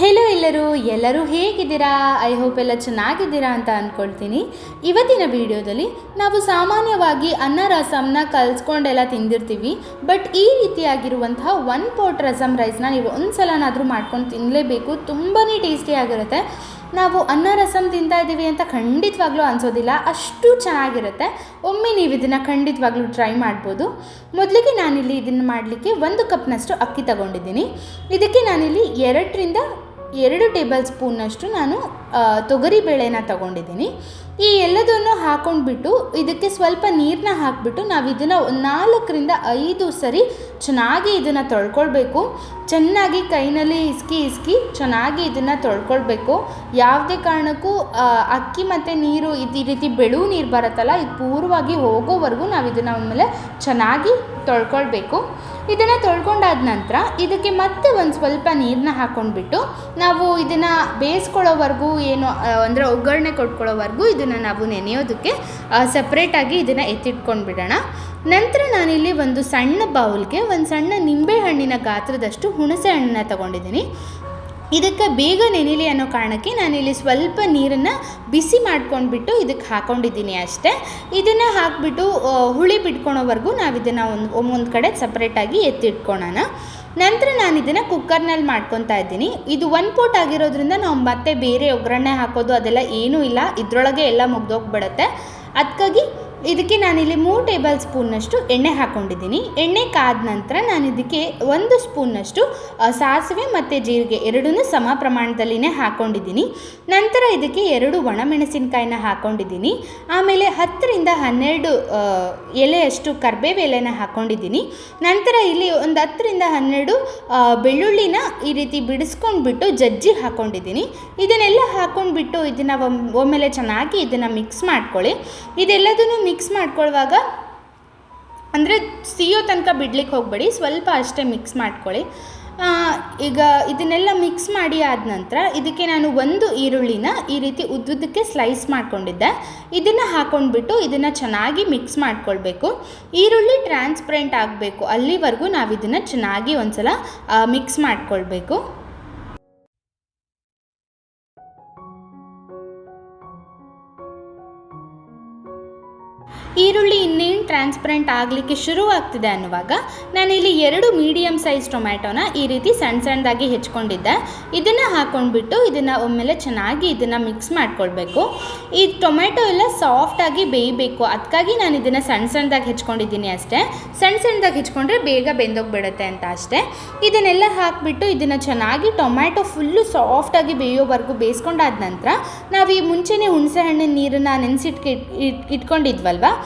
Hello ಎಲ್ಲರೂ ಎಲ್ಲರೂ ಹೇಗಿದ್ದೀರಾ? ಐ ಹೋಪ್ ಎಲ್ಲ ಚೆನ್ನಾಗಿದ್ದೀರಾ ಅಂತ ಅಂದ್ಕೊಳ್ತೀನಿ ಇವತ್ತಿನ ವಿಡಿಯೋದಲ್ಲಿ ನಾವು ಸಾಮಾನ್ಯವಾಗಿ ಅನ್ನ ರಸಮ್ನ ಕಲ್ಸ್ಕೊಂಡೆಲ್ಲ ತಿಂದಿರ್ತೀವಿ. ಬಟ್ ಈ ರೀತಿಯಾಗಿರುವಂತಹ ಒನ್ ಪೋಟ್ ರಸಮ್ ರೈಸ್ನ ನೀವು ಒಂದು ಸಲನಾದರೂ ಮಾಡ್ಕೊಂಡು ತಿನ್ನಲೇಬೇಕು ತುಂಬಾ ಟೇಸ್ಟಿಯಾಗಿರುತ್ತೆ ನಾವು ಅನ್ನ ರಸಮ್ ತಿಂತಾ ಇದ್ದೀವಿ ಅಂತ ಖಂಡಿತವಾಗ್ಲೂ ಅನಿಸೋದಿಲ್ಲ. ಅಷ್ಟು ಚೆನ್ನಾಗಿರುತ್ತೆ. ಒಮ್ಮೆ ನೀವು ಇದನ್ನು ಖಂಡಿತವಾಗ್ಲೂ ಟ್ರೈ ಮಾಡ್ಬೋದು. ಮೊದಲಿಗೆ ನಾನಿಲ್ಲಿ ಇದನ್ನು ಮಾಡಲಿಕ್ಕೆ ಒಂದು ಕಪ್ನಷ್ಟು ಅಕ್ಕಿ ತಗೊಂಡಿದ್ದೀನಿ. ಇದಕ್ಕೆ ನಾನಿಲ್ಲಿ ಎರಡರಿಂದ ಎರಡು ಟೇಬಲ್ ಸ್ಪೂನ್ನಷ್ಟು ನಾನು ತೊಗರಿ ಬೇಳೆನ ತಗೊಂಡಿದ್ದೀನಿ. ಈ ಎಲ್ಲದನ್ನು ಹಾಕೊಂಡ್ಬಿಟ್ಟು ಇದಕ್ಕೆ ಸ್ವಲ್ಪ ನೀರನ್ನ ಹಾಕಿಬಿಟ್ಟು ನಾವು ಇದನ್ನು ನಾಲ್ಕರಿಂದ ಐದು ಸರಿ ಚೆನ್ನಾಗಿ ಇದನ್ನು ತೊಳ್ಕೊಳ್ಬೇಕು. ಚೆನ್ನಾಗಿ ಕೈನಲ್ಲಿ ಇಸ್ಕಿ ಇಸ್ಕಿ ಚೆನ್ನಾಗಿ ಇದನ್ನು ತೊಳ್ಕೊಳ್ಬೇಕು. ಯಾವುದೇ ಕಾರಣಕ್ಕೂ ಅಕ್ಕಿ ಮತ್ತು ನೀರು ಇದು ಈ ರೀತಿ ಬೆಳು ನೀರು ಬರುತ್ತಲ್ಲ, ಇದು ಪೂರ್ವವಾಗಿ ಹೋಗೋವರೆಗೂ ನಾವು ಇದನ್ನು ಆಮೇಲೆ ಚೆನ್ನಾಗಿ ತೊಳ್ಕೊಳ್ಬೇಕು. ಇದನ್ನು ತೊಳ್ಕೊಂಡಾದ ನಂತರ ಇದಕ್ಕೆ ಮತ್ತೆ ಒಂದು ಸ್ವಲ್ಪ ನೀರನ್ನ ಹಾಕ್ಕೊಂಡ್ಬಿಟ್ಟು ನಾವು ಇದನ್ನು ಬೇಯಿಸ್ಕೊಳ್ಳೋವರೆಗೂ ಏನು ಅಂದರೆ ಒಗ್ಗರಣೆ ಕೊಟ್ಕೊಳ್ಳೋವರೆಗೂ ಇದನ್ನು ನಾವು ನೆನೆಯೋದಕ್ಕೆ ಸಪ್ರೇಟಾಗಿ ಇದನ್ನು ಎತ್ತಿಟ್ಕೊಂಡ್ಬಿಡೋಣ. ನಂತರ ನಾನಿಲ್ಲಿ ಒಂದು ಸಣ್ಣ ಬೌಲ್ಗೆ ಒಂದು ಸಣ್ಣ ನಿಂಬೆಹಣ್ಣಿನ ಗಾತ್ರದಷ್ಟು ಹುಣಸೆ ಹಣ್ಣನ್ನ ತಗೊಂಡಿದ್ದೀನಿ. ಇದಕ್ಕೆ ಬೇಗ ನೆನಿಲಿ ಅನ್ನೋ ಕಾರಣಕ್ಕೆ ನಾನಿಲ್ಲಿ ಸ್ವಲ್ಪ ನೀರನ್ನು ಬಿಸಿ ಮಾಡ್ಕೊಂಡ್ಬಿಟ್ಟು ಇದಕ್ಕೆ ಹಾಕೊಂಡಿದ್ದೀನಿ ಅಷ್ಟೇ. ಇದನ್ನು ಹಾಕಿಬಿಟ್ಟು ಹುಳಿ ಬಿಟ್ಕೊಳೋವರೆಗೂ ನಾವು ಇದನ್ನು ಒಂದು ಒಮ್ಮೊಂದು ಕಡೆ ಸಪ್ರೇಟಾಗಿ ಎತ್ತಿಟ್ಕೊಳ್ಳೋಣ ನಂತರ ನಾನು ಇದನ್ನು ಕುಕ್ಕರ್ನಲ್ಲಿ ಮಾಡ್ಕೊತಾ ಇದ್ದೀನಿ. ಇದು ಒನ್ ಪೋಟ್ ಆಗಿರೋದ್ರಿಂದ ನಾವು ಮತ್ತೆ ಬೇರೆ ಒಗ್ಗರಣೆ ಹಾಕೋದು ಅದೆಲ್ಲ ಏನೂ ಇಲ್ಲ. ಇದರೊಳಗೆ ಎಲ್ಲ ಮುಗ್ದೋಗ್ಬಿಡುತ್ತೆ. ಅದಕ್ಕಾಗಿ ಇದಕ್ಕೆ ನಾನಿಲ್ಲಿ ಮೂರು ಟೇಬಲ್ ಸ್ಪೂನ್ನಷ್ಟು ಎಣ್ಣೆ ಹಾಕ್ಕೊಂಡಿದ್ದೀನಿ ಎಣ್ಣೆ ಕಾದ ನಂತರ ನಾನು ಇದಕ್ಕೆ ಒಂದು ಸ್ಪೂನ್ನಷ್ಟು ಸಾಸಿವೆ ಮತ್ತು ಜೀರಿಗೆ ಎರಡೂ ಸಮ ಪ್ರಮಾಣದಲ್ಲಿನೇ ಹಾಕ್ಕೊಂಡಿದ್ದೀನಿ ನಂತರ ಇದಕ್ಕೆ ಎರಡು ಒಣಮೆಣಸಿನ್ಕಾಯಿನ ಹಾಕ್ಕೊಂಡಿದ್ದೀನಿ ಆಮೇಲೆ ಹತ್ತರಿಂದ ಹನ್ನೆರಡು ಎಲೆಯಷ್ಟು ಕರ್ಬೇವು ಎಲೆನ ಹಾಕ್ಕೊಂಡಿದ್ದೀನಿ ನಂತರ ಇಲ್ಲಿ ಒಂದು ಹತ್ತರಿಂದ ಹನ್ನೆರಡು ಬೆಳ್ಳುಳ್ಳಿನ ಈ ರೀತಿ ಬಿಡಿಸ್ಕೊಂಡ್ಬಿಟ್ಟು ಜಜ್ಜಿ ಹಾಕ್ಕೊಂಡಿದ್ದೀನಿ ಇದನ್ನೆಲ್ಲ ಹಾಕ್ಕೊಂಡ್ಬಿಟ್ಟು ಇದನ್ನು ಒಮ್ಮೆಲೆ ಚೆನ್ನಾಗಿ ಇದನ್ನು ಮಿಕ್ಸ್ ಮಾಡ್ಕೊಳ್ಳಿ. ಇದೆಲ್ಲದನ್ನು ಮಿಕ್ಸ್ ಮಾಡ್ಕೊಳ್ಳುವಾಗ ಅಂದರೆ ಸಿಯೋ ತನಕ ಬಿಡ್ಲಿಕ್ಕೆ ಹೋಗಬೇಡಿ, ಸ್ವಲ್ಪ ಅಷ್ಟೇ ಮಿಕ್ಸ್ ಮಾಡ್ಕೊಳ್ಳಿ. ಈಗ ಇದನ್ನೆಲ್ಲ ಮಿಕ್ಸ್ ಮಾಡಿ ಆದ ನಂತರ ಇದಕ್ಕೆ ನಾನು ಒಂದು ಈರುಳ್ಳಿನ ಈ ರೀತಿ ಉದ್ದುದ್ದಕ್ಕೆ ಸ್ಲೈಸ್ ಮಾಡ್ಕೊಂಡಿದ್ದೆ. ಇದನ್ನು ಹಾಕೊಂಡ್ಬಿಟ್ಟು ಇದನ್ನು ಚೆನ್ನಾಗಿ ಮಿಕ್ಸ್ ಮಾಡ್ಕೊಳ್ಬೇಕು. ಈರುಳ್ಳಿ ಟ್ರಾನ್ಸ್ಪರೆಂಟ್ ಆಗಬೇಕು. ಅಲ್ಲಿವರೆಗೂ ನಾವು ಇದನ್ನು ಚೆನ್ನಾಗಿ ಒಂದ್ಸಲ ಮಿಕ್ಸ್ ಮಾಡ್ಕೊಳ್ಬೇಕು. ಈರುಳ್ಳಿ ಇನ್ನೇನು ಟ್ರಾನ್ಸ್ಪರೆಂಟ್ ಆಗಲಿಕ್ಕೆ ಶುರುವಾಗ್ತಿದೆ ಅನ್ನುವಾಗ ನಾನಿಲ್ಲಿ ಎರಡು ಮೀಡಿಯಮ್ ಸೈಜ್ ಟೊಮ್ಯಾಟೋನ ಈ ರೀತಿ ಸಣ್ಣ ಸಣ್ಣದಾಗಿ ಹೆಚ್ಕೊಂಡಿದ್ದೆ. ಇದನ್ನು ಹಾಕ್ಕೊಂಡ್ಬಿಟ್ಟು ಇದನ್ನು ಒಮ್ಮೆಲೆ ಚೆನ್ನಾಗಿ ಇದನ್ನು ಮಿಕ್ಸ್ ಮಾಡ್ಕೊಳ್ಬೇಕು. ಈ ಟೊಮ್ಯಾಟೊ ಎಲ್ಲ ಸಾಫ್ಟಾಗಿ ಬೇಯಬೇಕು. ಅದಕ್ಕಾಗಿ ನಾನು ಇದನ್ನು ಸಣ್ಣ ಸಣ್ಣದಾಗಿ ಹೆಚ್ಕೊಂಡಿದ್ದೀನಿ ಅಷ್ಟೇ. ಸಣ್ಣ ಸಣ್ಣದಾಗಿ ಹೆಚ್ಕೊಂಡ್ರೆ ಬೇಗ ಬೆಂದೋಗಿಬಿಡುತ್ತೆ ಅಂತ ಅಷ್ಟೇ. ಇದನ್ನೆಲ್ಲ ಹಾಕಿಬಿಟ್ಟು ಇದನ್ನು ಚೆನ್ನಾಗಿ ಟೊಮ್ಯಾಟೊ ಫುಲ್ಲು ಸಾಫ್ಟಾಗಿ ಬೇಯೋವರೆಗೂ ಬೇಯಿಸ್ಕೊಂಡಾದ ನಂತರ ನಾವು ಈ ಮುಂಚೆನೇ ಹುಣಸೆ ಹಣ್ಣಿನ ನೀರನ್ನು ನೆನೆಸಿಟ್ಕೆ ಇಟ್ಕೊಂಡಿದ್ವಲ್ವ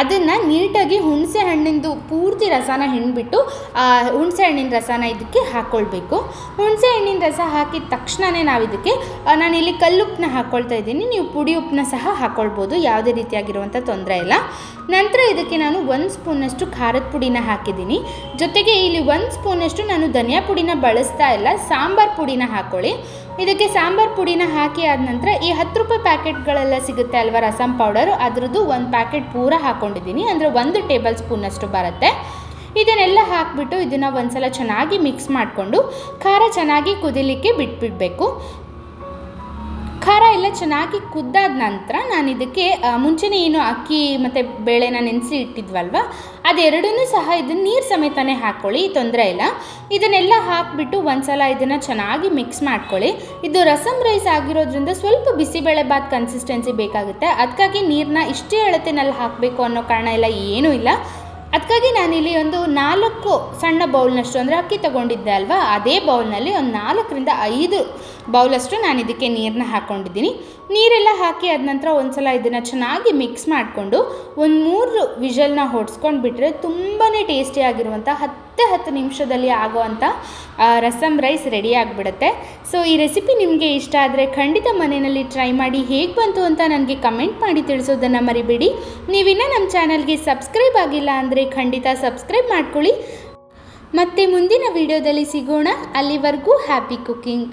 ಅದನ್ನು ನೀಟಾಗಿ ಹುಣಸೆ ಹಣ್ಣಿಂದು ಪೂರ್ತಿ ರಸನ ಹಿಂಡ್ಬಿಟ್ಟು ಹುಣಸೆ ಹಣ್ಣಿನ ರಸನ ಇದಕ್ಕೆ ಹಾಕ್ಕೊಳ್ಬೇಕು ಹುಣಸೆ ಹಣ್ಣಿನ ರಸ ಹಾಕಿದ ತಕ್ಷಣವೇ ನಾವು ಇದಕ್ಕೆ ನಾನಿಲ್ಲಿ ಕಲ್ಲುಪ್ಪನ್ನ ಹಾಕ್ಕೊಳ್ತಾ ಇದ್ದೀನಿ. ನೀವು ಪುಡಿ ಉಪ್ಪನ್ನ ಸಹ ಹಾಕ್ಕೊಳ್ಬೋದು ಯಾವುದೇ ರೀತಿಯಾಗಿರುವಂಥ ತೊಂದರೆ ಇಲ್ಲ. ನಂತರ ಇದಕ್ಕೆ ನಾನು ಒಂದು ಸ್ಪೂನಷ್ಟು ಖಾರದ ಪುಡಿನ ಹಾಕಿದ್ದೀನಿ. ಜೊತೆಗೆ ಇಲ್ಲಿ ಒಂದು ಸ್ಪೂನಷ್ಟು ನಾನು ಧನಿಯಾ ಪುಡಿನ ಬಳಸ್ತಾ ಇಲ್ಲ. ಸಾಂಬಾರ್ ಪುಡಿನ ಹಾಕ್ಕೊಳ್ಳಿ ಇದಕ್ಕೆ ಸಾಂಬಾರ್ ಪುಡಿನ ಹಾಕಿ ಆದ ನಂತರ ಈ ಹತ್ತು ರೂಪಾಯಿ ಪ್ಯಾಕೆಟ್ಗಳೆಲ್ಲ ಸಿಗುತ್ತೆ ಅಲ್ವಾ? ರಸಂ ಪೌಡರು. ಅದರದ್ದು ಒಂದು ಪ್ಯಾಕೆಟ್ ಪೂರ ಹಾಕ್ಕೊಂಡಿದ್ದೀನಿ ಅಂದರೆ ಒಂದು ಟೇಬಲ್ ಸ್ಪೂನಷ್ಟು ಬರುತ್ತೆ. ಇದನ್ನೆಲ್ಲ ಹಾಕಿಬಿಟ್ಟು ಇದನ್ನು ಒಂದು ಸಲ ಚೆನ್ನಾಗಿ ಮಿಕ್ಸ್ ಮಾಡಿಕೊಂಡು ಖಾರ ಚೆನ್ನಾಗಿ ಕುದಿಲಿಕ್ಕೆ ಬಿಟ್ಬಿಡಬೇಕು. ಖಾರ ಎಲ್ಲ ಚೆನ್ನಾಗಿ ಕುದ್ದಾದ ನಂತರ ನಾನು ಇದಕ್ಕೆ ಮುಂಚೆನೇ ಏನು ಅಕ್ಕಿ ಮತ್ತು ಬೇಳೆನ ನೆನೆಸಿ ಇಟ್ಟಿದ್ವಲ್ವ ಅದೆರಡೂ ಸಹ ಇದನ್ನು ನೀರು ಸಮೇತನೇ ಹಾಕ್ಕೊಳ್ಳಿ ತೊಂದರೆ ಇಲ್ಲ. ಇದನ್ನೆಲ್ಲ ಹಾಕಿಬಿಟ್ಟು ಒಂದ್ಸಲ ಇದನ್ನು ಚೆನ್ನಾಗಿ ಮಿಕ್ಸ್ ಮಾಡ್ಕೊಳ್ಳಿ. ಇದು ರಸಮ್ ರೈಸ್ ಆಗಿರೋದ್ರಿಂದ ಸ್ವಲ್ಪ ಬಿಸಿಬೇಳೆ ಬಾತ್ ಕನ್ಸಿಸ್ಟೆನ್ಸಿ ಬೇಕಾಗುತ್ತೆ. ಅದಕ್ಕಾಗಿ ನೀರನ್ನ ಇಷ್ಟೇ ಅಳತೆನಲ್ಲಿ ಹಾಕಬೇಕು ಅನ್ನೋ ಕಾರಣ ಎಲ್ಲ ಏನೂ ಇಲ್ಲ. ಅದಕ್ಕಾಗಿ ನಾನಿಲ್ಲಿ ಒಂದು ನಾಲ್ಕು ಸಣ್ಣ ಬೌಲ್ನಷ್ಟು ಅಂದರೆ ಅಕ್ಕಿ ತಗೊಂಡಿದ್ದೆ ಅಲ್ವಾ? ಅದೇ ಬೌಲ್ನಲ್ಲಿ ಒಂದು ನಾಲ್ಕರಿಂದ ಐದು ಬೌಲಷ್ಟು ನಾನು ಇದಕ್ಕೆ ನೀರನ್ನ ಹಾಕ್ಕೊಂಡಿದ್ದೀನಿ ನೀರೆಲ್ಲ ಹಾಕಿ ಆದ ನಂತರ ಒಂದು ಸಲ ಇದನ್ನು ಚೆನ್ನಾಗಿ ಮಿಕ್ಸ್ ಮಾಡಿಕೊಂಡು ಒಂದು ಮೂರು ವಿಷಲ್ನ ಹೊಡ್ಸ್ಕೊಂಡು ಬಿಟ್ಟರೆ ತುಂಬಾ ಟೇಸ್ಟಿಯಾಗಿರುವಂಥ ಹತ್ತೇ ಹತ್ತು ಹತ್ತು ನಿಮಿಷದಲ್ಲಿ ಆಗೋವಂಥ ರಸಮ್ ರೈಸ್ ರೆಡಿ ಆಗಿಬಿಡುತ್ತೆ. ಸೊ ಈ ರೆಸಿಪಿ ನಿಮಗೆ ಇಷ್ಟ ಆದರೆ ಖಂಡಿತ ಮನೆಯಲ್ಲಿ ಟ್ರೈ ಮಾಡಿ ಹೇಗೆ ಬಂತು ಅಂತ ನನಗೆ ಕಮೆಂಟ್ ಮಾಡಿ ತಿಳಿಸೋದನ್ನು ಮರಿಬೇಡಿ. ನೀವಿನ್ನೂ ನಮ್ಮ ಚಾನಲ್ಗೆ ಸಬ್ಸ್ಕ್ರೈಬ್ ಆಗಿಲ್ಲ ಅಂದರೆ ಖಂಡಿತ ಸಬ್ಸ್ಕ್ರೈಬ್ ಮಾಡ್ಕೊಳ್ಳಿ. ಮತ್ತೆ ಮುಂದಿನ ವಿಡಿಯೋದಲ್ಲಿ ಸಿಗೋಣ. ಅಲ್ಲಿವರೆಗೂ ಹ್ಯಾಪಿ ಕುಕಿಂಗ್